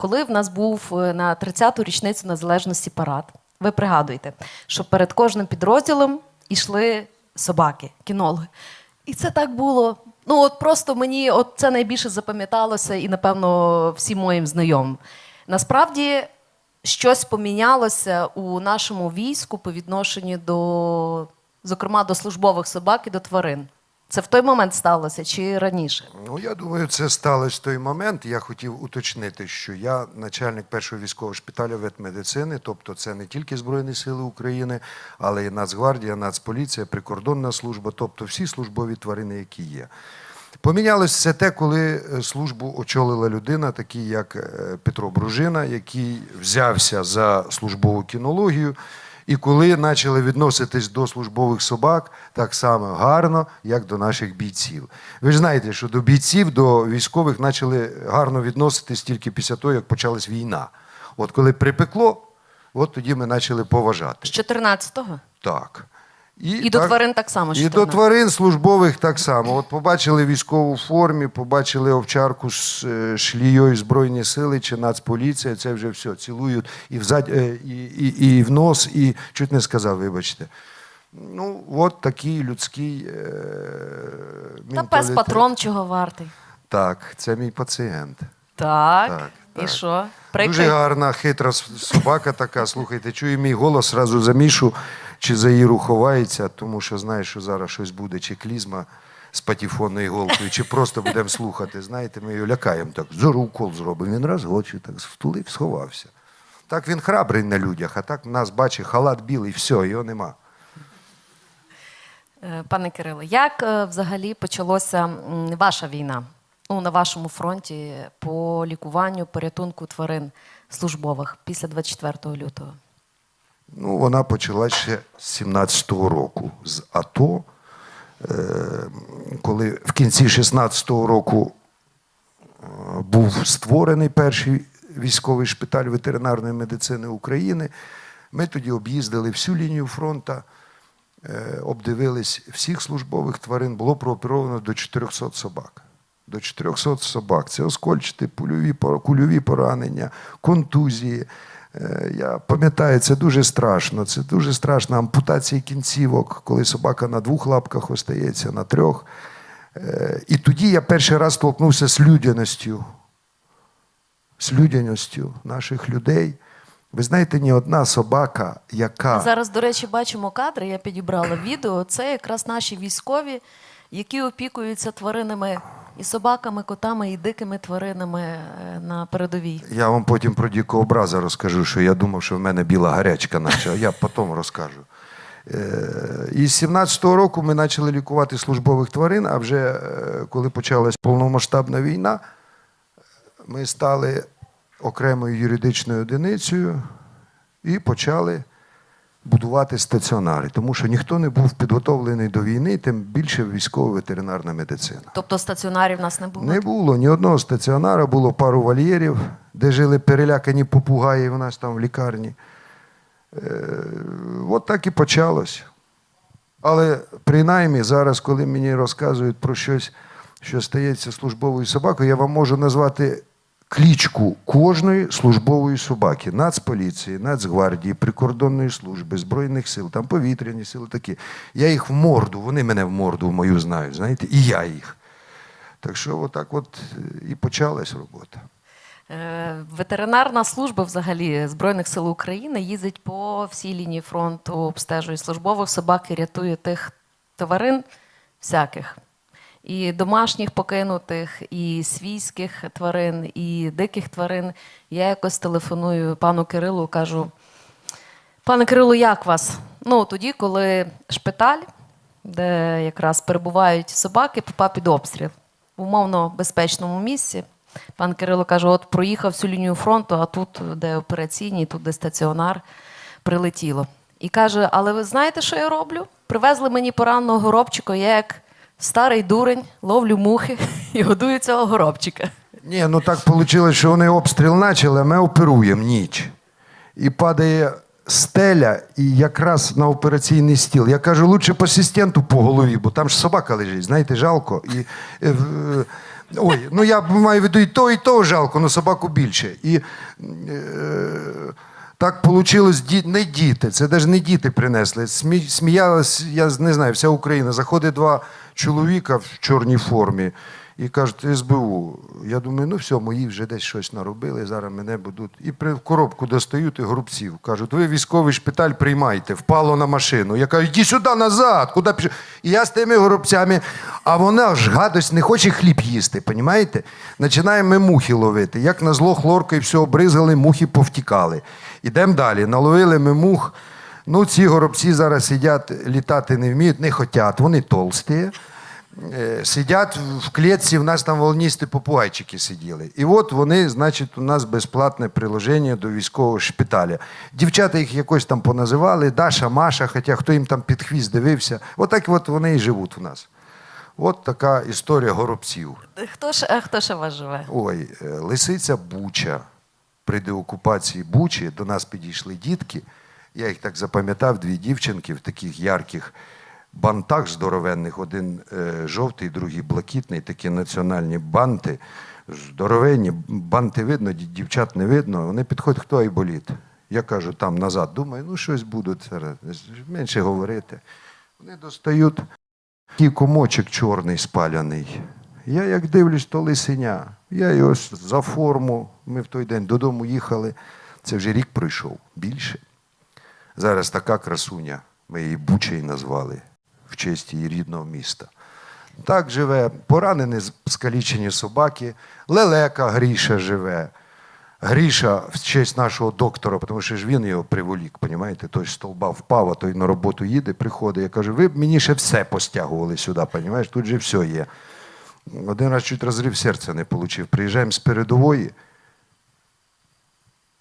Коли в нас був е, на 30-ту річницю незалежності парад, ви пригадуєте, що перед кожним підрозділом йшли собаки, кінологи. І це так було. Ну, от просто мені от це найбільше запам'яталося, і, напевно, всім моїм знайомим. Насправді, щось помінялося у нашому війську по відношенню до, зокрема, до службових собак і до тварин. Це в той момент сталося чи раніше? Ну, я думаю, це сталося в той момент. Я хотів уточнити, що я начальник першого військового шпиталю ветмедицини, тобто це не тільки Збройні Сили України, але і Нацгвардія, Нацполіція, прикордонна служба, тобто всі службові тварини, які є. Помінялось це те, коли е, службу очолила людина, такий як е, Петро Бружина, який взявся за службову кінологію. І коли почали відноситись до службових собак так само гарно, як до наших бійців. Ви ж знаєте, що до бійців, до військових почали гарно відноситись тільки після того, як почалась війна. От коли припекло, от тоді ми почали поважати. З 14-го? Так. І до тварин так само, І до тварин службових так само. От побачили військову формі, побачили овчарку з е, шлією Збройні сили чи Нацполіція, це вже все, цілують і в, зад... е, і, і, і в нос, і чуть не сказав, вибачте. Ну, от такий людський е... Та пес патрон чого вартий. Так, це мій пацієнт. Так. Так, І так. що? Дуже гарна, хитра собака така. Слухайте, чую мій голос, зразу замішу, чи за Іру ховається, тому що знає, що зараз щось буде, чи клізма з патефонною голкою, чи просто будемо слухати. Знаєте, ми його лякаємо так. Зору укол зробимо. Він раз очі так втулив, сховався. Так він храбрий на людях, а так нас бачить халат білий, все, його нема. Е, Пане Кирило, як е, взагалі почалося м, ваша війна ну, на вашому фронті по лікуванню, порятунку тварин службових після 24 лютого? Ну, вона почалася ще з 17-го року з АТО. Е, коли в кінці 16-го року е, був створений перший військовий шпиталь ветеринарної медицини України, ми тоді об'їздили всю лінію фронту, е, обдивились всіх службових тварин, було прооперовано до 400 собак. До 400 собак. Це оскольчити, кульові поранення, контузії. Е, Я пам'ятаю, це дуже страшно. Це дуже страшно. Ампутації кінцівок, коли собака на двох лапках остається, на трьох. Е, І тоді я перший раз столкнувся з людяністю, з людяністю наших людей. Ви знаєте, ні одна собака, яка. Зараз, до речі, бачимо кадри, я підібрала відео. Це якраз наші військові, які опікуються тваринами і собаками, котами, і дикими тваринами е, на передовій. Я вам потім про дикого образа розкажу, що я думав, що в мене біла гарячка, наче, я потім розкажу. І з 17-го року ми почали лікувати службових тварин, а вже е, коли почалась повномасштабна війна, ми стали окремою юридичною одиницею і почали будувати стаціонари, тому що ніхто не був підготовлений до війни, тим більше військово-ветеринарна медицина. Тобто стаціонарів в нас не було? Не було ні одного стаціонара, було пару вольєрів, де жили перелякані попугаї у нас там в лікарні. Е, от так і почалось. Але принаймні зараз, коли мені розказують про щось, що стається службовою собакою, я вам можу назвати клічку кожної службової собаки Нацполіції, Нацгвардії, прикордонної служби, Збройних сил, там повітряні сили такі. Я їх в морду, вони мене в морду мою знають, знаєте, і я їх. Так що отак от е, і почалась робота. Е, Ветеринарна служба взагалі Збройних сил України їздить по всій лінії фронту, обстежує службових собак і рятує тих тварин всяких. І домашніх покинутих, і свійських тварин, і диких тварин. Я якось телефоную пану Кирилу, кажу: пане Кирилу, як вас? Ну, тоді, коли шпиталь, де якраз перебувають собаки, попав під обстріл в умовно безпечному місці. Пан Кирило каже: от проїхав всю лінію фронту, а тут, де операційні, тут де стаціонар, прилетіло. І каже: Але ви знаєте, що я роблю? Привезли мені пораненого горобчика, я як старий дурень, ловлю мухи і годую цього горобчика. Ні, ну так вийшло, що вони обстріл почали, а ми оперуємо ніч. І падає стеля, і якраз на операційний стіл. Я кажу, лучше по асистенту по голові, бо там ж собака лежить, знаєте, жалко. І, е, в- Ой, ну я маю в виду і то, і то жалко, але собаку більше. І е, так вийшло, не діти, це навіть не діти принесли. Смі, сміялась, я не знаю, вся Україна. Заходить два чоловіка в чорній формі і кажуть, СБУ. Я думаю, ну все, мої вже десь щось наробили, зараз мене будуть. І при коробку достають і грубців. Кажуть, ви військовий шпиталь приймайте, впало на машину. Я кажу, іди сюди назад, куди пішов? І я з тими горобцями, а вона ж гадость не хоче хліб їсти, понімаєте? Починаємо ми мухи ловити. Як на зло хлоркою все обризали, мухи повтікали. Ідемо далі. Наловили ми мух. Ну, ці горобці зараз сидять, літати не вміють, не хочуть, вони толсті. Е, Сидять в клітці, в нас там волністі попугайчики сиділи. І от вони, значить, у нас безплатне приложення до військового шпиталя. Дівчата їх якось там поназивали, Даша, Маша, хоча хто їм там під хвіст дивився. Отак от вони і живуть у нас. От така історія горобців. Хто ж, а хто ще у вас живе? Ой, е, лисиця Буча. При деокупації Бучі до нас підійшли дітки. Я їх так запам'ятав, дві дівчинки в таких ярких бантах здоровенних. Один е, жовтий, другий блакитний, такі національні банти. Здоровенні, банти видно, дівчат не видно. Вони підходять, хто айболіт. Я кажу, там назад. Думаю, ну щось будуть менше говорити. Вони достають такий комочок чорний спаляний. Я як дивлюсь, то лисеня. Я його за форму. Ми в той день додому їхали. Це вже рік пройшов, більше. Зараз така красуня. Ми її Бучей назвали в честь її рідного міста. Так живе, поранені скалічені собаки, лелека Гріша живе. Гріша в честь нашого доктора, тому що ж він його приволік, понімаєте? Той з столба впав, а той на роботу їде, приходить. Я кажу, ви б мені ще все постягували сюди, понімаєш? Тут же все є. Один раз чуть розрив серця не отримав. Приїжджаємо з передової,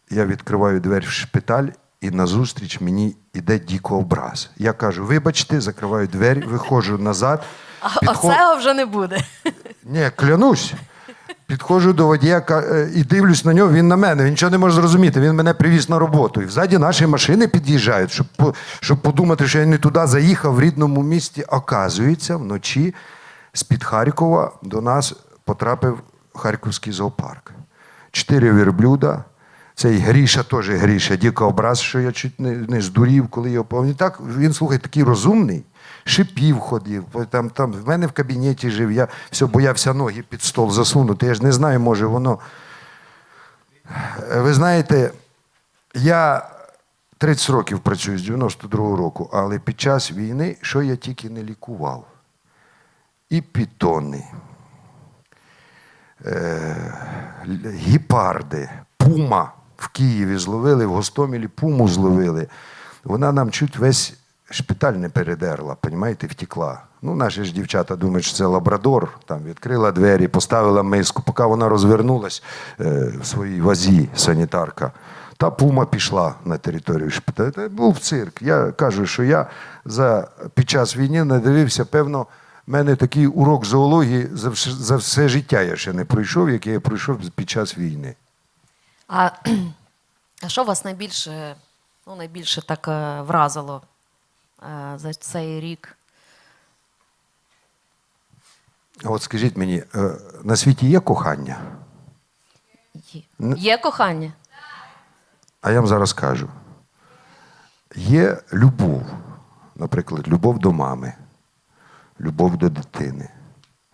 я відкриваю двері в шпиталь, і назустріч мені йде дікообраз. Я кажу, вибачте, закриваю двері, виходжу назад. А підхо- оцього вже не буде. ні, клянусь. Підходжу до водія е, і дивлюсь на нього, він на мене, він нічого не може зрозуміти. Він мене привіз на роботу. І взаді наші машини під'їжджають, щоб, щоб подумати, що я не туди заїхав в рідному місті. Оказується, вночі з-під Харкова до нас потрапив Харківський зоопарк. Чотири верблюда. Цей Гріша теж Гріша, дикообраз, що я чуть не, не здурів, коли його помню. Так, він, слухай, такий розумний, шипів ходив. Там, там, в мене в кабінеті жив, я все боявся ноги під стол засунути. Я ж не знаю, може воно. Ви знаєте, я 30 років працюю з 92-го року, але під час війни, що я тільки не лікував? І пітони, е, гіпарди, пума в Києві зловили, в Гостомелі пуму зловили. Вона нам чуть весь шпиталь не передерла, понімаєте, втекла. Ну, наші ж дівчата думають, що це лабрадор. Там відкрила двері, поставила миску, поки вона розвернулась е, в своїй вазі, санітарка. Та пума пішла на територію шпиталю. Це був цирк. Я кажу, що я за, під час війни надивився, певно, в мене такий урок зоології за, вс- за все життя я ще не пройшов, який я пройшов під час війни. А, а що вас найбільше, ну, найбільше так е, вразило е, за цей рік? А от скажіть мені, е, на світі є кохання? Є, Є кохання? А я вам зараз кажу. Є любов, наприклад, любов до мами, любов до дитини,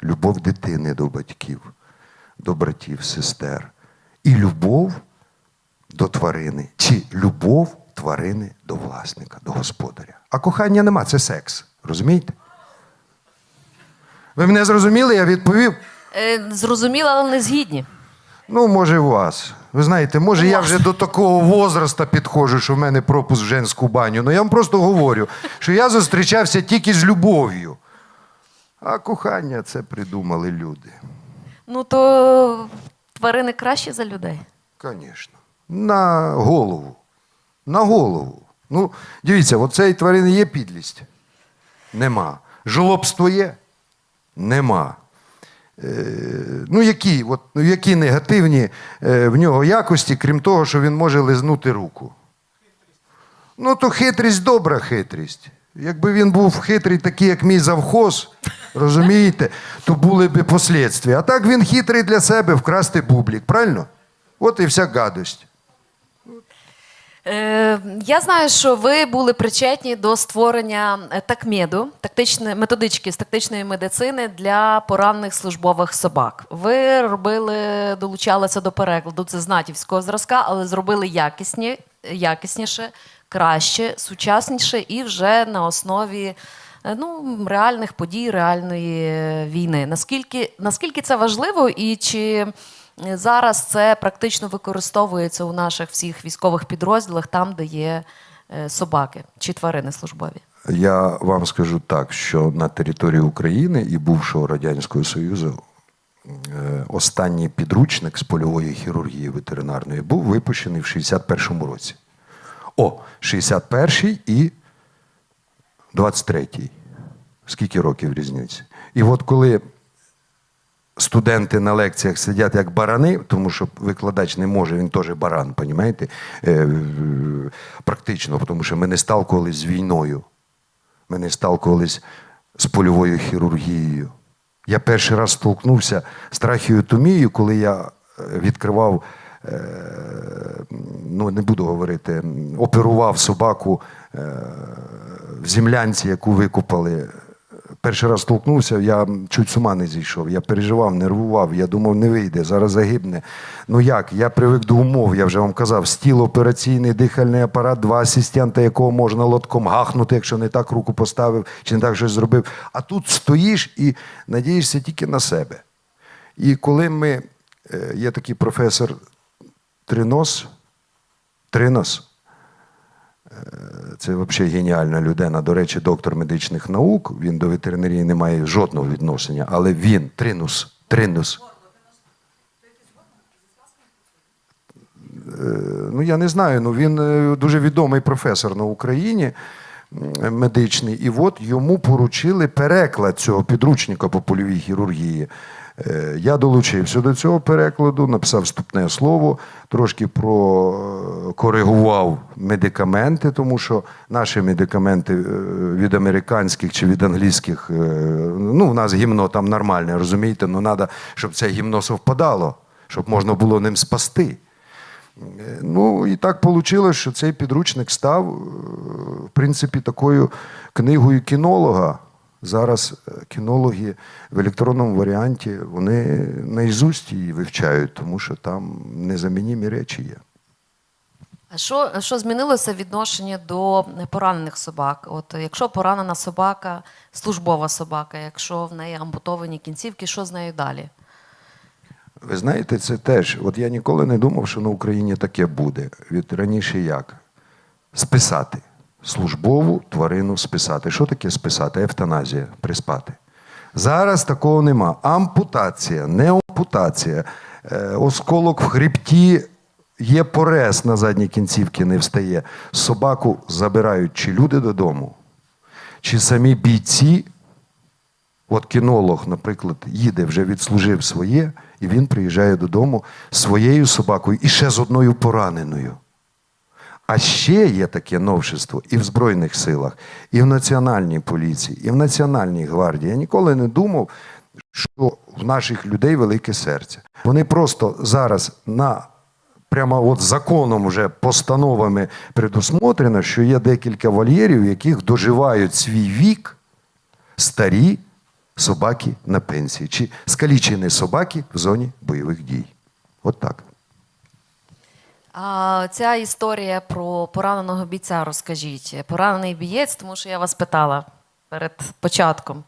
любов дитини до батьків, до братів, сестер. І любов до тварини, чи любов тварини до власника, до господаря. А кохання нема, це секс. Розумієте? Ви мене зрозуміли, я відповів. Е, зрозуміло, але не згідні. Ну, може, у вас. Ви знаєте, може, я вже до такого возраста підходжу, що в мене пропуск в женську баню. Ну я вам просто говорю, що я зустрічався тільки з любов'ю. А кохання це придумали люди. Ну то тварини кращі за людей. Звісно. На голову. На голову. Ну, дивіться, от цієї тварини є підлість? Нема. Жолобство є? Нема. Е, ну, які, от, ну, які негативні е, в нього якості, крім того, що він може лизнути руку? Ну, то хитрість добра хитрість. Якби він був хитрий, такий, як мій завхоз, розумієте, то були б послідствия. А так він хитрий для себе вкрасти бублік, правильно? От і вся гадость. Е, я знаю, що ви були причетні до створення е, такмеду, тактичної методички з тактичної медицини для поранених службових собак. Ви робили, долучалися до перекладу. Це з натівського зразка, але зробили якісні, якісніше, краще, сучасніше і вже на основі. е, Ну, реальних подій, реальної війни. Наскільки, наскільки це важливо, і чи зараз це практично використовується у наших всіх військових підрозділах, там, де є е, собаки чи тварини службові? Я вам скажу так, що на території України і бувшого Радянського Союзу е, останній підручник з польової хірургії ветеринарної був випущений в 61-му році. О, 61-й і 23-й. Скільки років різниці? І от коли студенти на лекціях сидять як барани, тому що викладач не може, він теж баран, понімаєте? Е, Практично, тому що ми не сталкувалися з війною. Ми не сталкувалися з польовою хірургією. Я перший раз столкнувся з трахіотомією, коли я е, відкривав, е, ну не буду говорити, оперував собаку в землянці, яку викопали. Перший раз столкнувся, я чуть з ума не зійшов. Я переживав, нервував. Я думав, не вийде, зараз загибне. Ну як? Я привик до умов, я вже вам казав, стіл операційний, дихальний апарат, два асистента, якого можна лотком гахнути, якщо не так руку поставив чи не так щось зробив. А тут стоїш і надієшся тільки на себе. І коли ми, е, є такий професор Тринос, Тринос, це взагалі геніальна людина. До речі, доктор медичних наук. Він до ветеринарії не має жодного відношення, але він тринус. Тринус. Е, Ну, я не знаю. Ну він е, дуже відомий професор на Україні медичний. І от йому поручили переклад цього підручника по польовій хірургії. Е, Я долучився до цього перекладу, написав вступне слово, трошки прокоригував медикаменти, тому що наші медикаменти е, від американських чи від англійських, е, ну, в нас гімно там нормальне, розумієте, ну треба, щоб це гімно совпадало, щоб можна було ним спасти. Е, Ну і так вийшло, що цей підручник став, е, в принципі, такою книгою кінолога. Зараз е, кінологи в електронному варіанті вони наізусть її вивчають, тому що там незамінімі речі є. А що, що змінилося в відношенні до поранених собак? От якщо поранена собака, службова собака, якщо в неї ампутовані кінцівки, що з нею далі? Ви знаєте, це теж. От я ніколи не думав, що на Україні таке буде. Від раніше як? Списати. Службову тварину списати. Що таке списати? Евтаназія, приспати. Зараз такого нема. Ампутація, не ампутація. Е, осколок в хребті є порез на задній кінцівці, не встає. Собаку забирають чи люди додому, чи самі бійці От кінолог, наприклад, їде, вже відслужив своє, і він приїжджає додому своєю собакою і ще з одною пораненою. А ще є таке новшество і в Збройних силах, і в Національній поліції, і в Національній гвардії. Я ніколи не думав, що в наших людей велике серце. Вони просто зараз на прямо от законом вже постановами предусмотрено, що є декілька вольєрів, яких доживають свій вік старі собаки на пенсії, чи скалічені собаки в зоні бойових дій. От так. А ця історія про пораненого бійця розкажіть. Поранений бієць, тому що я вас питала перед початком.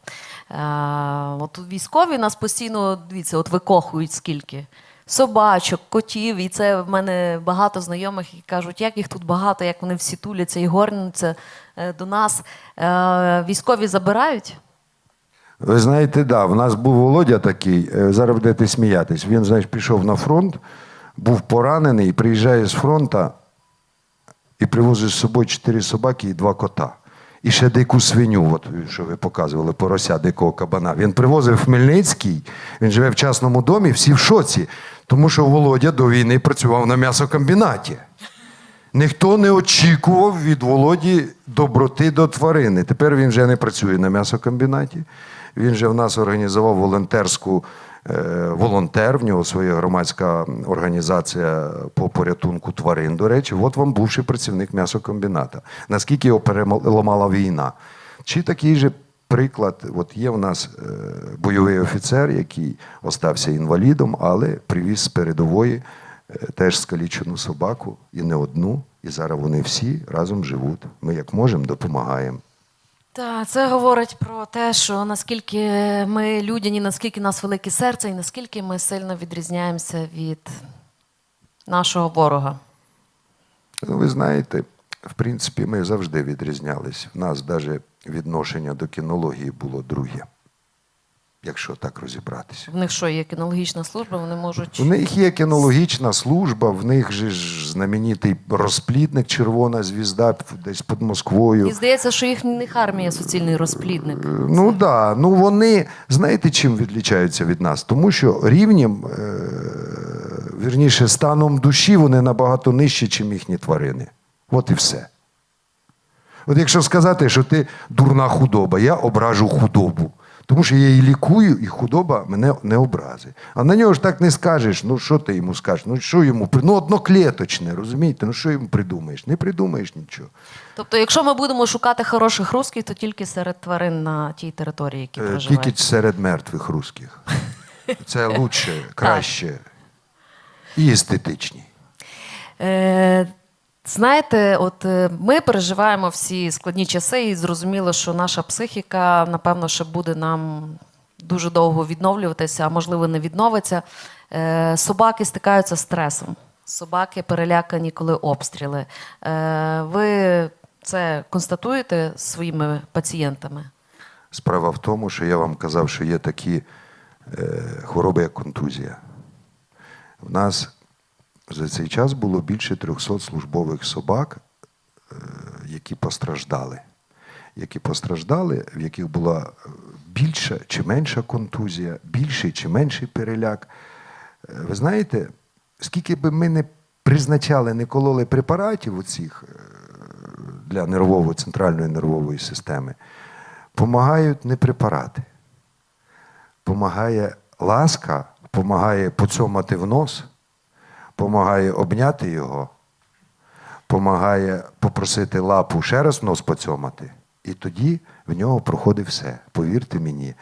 А, от військові нас постійно, дивіться, от викохують скільки. Собачок, котів, і це в мене багато знайомих, які кажуть, як їх тут багато, як вони всі туляться і горнуться е, до нас. Е, Військові забирають? Ви знаєте, да, в нас був Володя такий, е, зараз будете сміятись. Він, знаєш, пішов на фронт, був поранений, приїжджає з фронту і привозить з собою чотири собаки і два кота. І ще дику свиню, от, що ви показували, порося дикого кабана. Він привозив Хмельницький, він живе в частному домі, всі в шоці, тому що Володя до війни працював на м'ясокомбінаті. Ніхто не очікував від Володі доброти до тварини. Тепер він вже не працює на м'ясокомбінаті. Він же в нас організував волонтерську волонтер. В нього своя громадська організація по порятунку тварин. До речі, от вам бувший працівник м'ясокомбіната. Наскільки його переламала війна? Чи такий же приклад? От є в нас е, бойовий офіцер, який остався інвалідом, але привіз з передової е, теж скалічену собаку, і не одну. І зараз вони всі разом живуть. Ми як можемо допомагаємо. Так, це говорить про те, що наскільки ми людяні, наскільки нас велике серце, і наскільки ми сильно відрізняємося від нашого ворога. Ну, ви знаєте, в принципі, ми завжди відрізнялись. У нас навіть відношення до кінології було друге, якщо так розібратися. В них що, є кінологічна служба, вони можуть. У них є кінологічна служба, в них же ж знаменитий розплідник Червона звізда десь під Москвою. І здається, що їхніх армія суцільний розплідник. Ну так, да. ну вони знаєте, чим відлічаються від нас? Тому що рівнем, е, вірніше, станом душі вони набагато нижчі, ніж їхні тварини. От і все. От якщо сказати, що ти дурна худоба, я ображу худобу. Тому що я її лікую, і худоба мене не образить. А на нього ж так не скажеш. Ну що ти йому скажеш? Ну що йому Ну одноклеточне, розумієте? Ну що йому придумаєш? Не придумаєш нічого. Тобто, якщо ми будемо шукати хороших русських, то тільки серед тварин на тій території, які Е, проживають. Тільки серед мертвих русських. Це лучше, краще і естетичні. Знаєте, от е, ми переживаємо всі складні часи, і зрозуміло, що наша психіка, напевно, ще буде нам дуже довго відновлюватися, а можливо, не відновиться. Е, собаки стикаються з стресом. Собаки перелякані, коли обстріли. Е, ви це констатуєте своїми пацієнтами? Справа в тому, що я вам казав, що є такі хвороби, як контузія. В нас за цей час було більше 300 службових собак, е, які постраждали. Які постраждали, в яких була е, більша чи менша контузія, більший чи менший переляк. Е, Ви знаєте, скільки би ми не призначали, не кололи препаратів оцих для нервової, центральної нервової системи, помагають не препарати. Помагає ласка, помагає поцьомати в нос, помагає обняти його, помагає попросити лапу ще раз нос поцьомати. І тоді в нього проходить все. Повірте мені.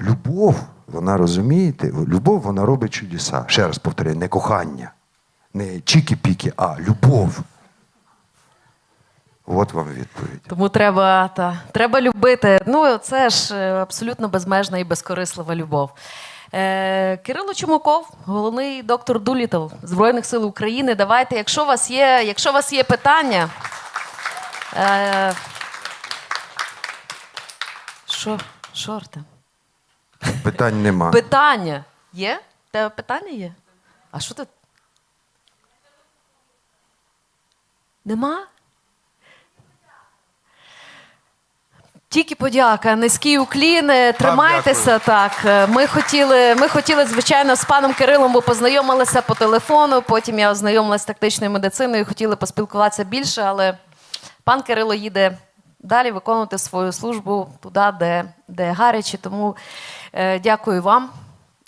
Любов, вона розумієте, любов вона робить чудеса. Ще раз повторюю, не кохання, не чікі-піки, а любов. От вам відповідь. Тому треба, та, треба любити. Ну, це ж е, абсолютно безмежна і безкорислива любов. Е, Кирило Чумаков, головний доктор Дулітл Збройних сил України. Давайте, якщо у вас є, якщо у вас є питання. Е, що, шорти? Питань нема. Питання є? Тебе питання є? А що ти? Нема? Тільки подяка, низький уклін, е, тримайтеся так. Е, Ми хотіли, ми хотіли, звичайно, з паном Кирилом, бо познайомилися по телефону. Потім я ознайомилася з тактичною медициною, хотіли поспілкуватися більше, але пан Кирило їде далі виконувати свою службу туди, де, де гаряче. Тому е, дякую вам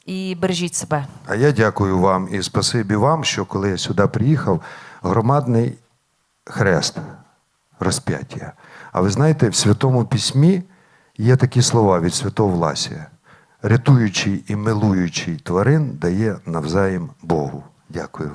і бережіть себе. А я дякую вам і спасибі вам, що коли я сюди приїхав, громадний хрест розп'яття. А ви знаєте, в Святому Письмі є такі слова від святого Власія. Рятуючий і милуючий тварин дає навзаєм Богу. Дякую.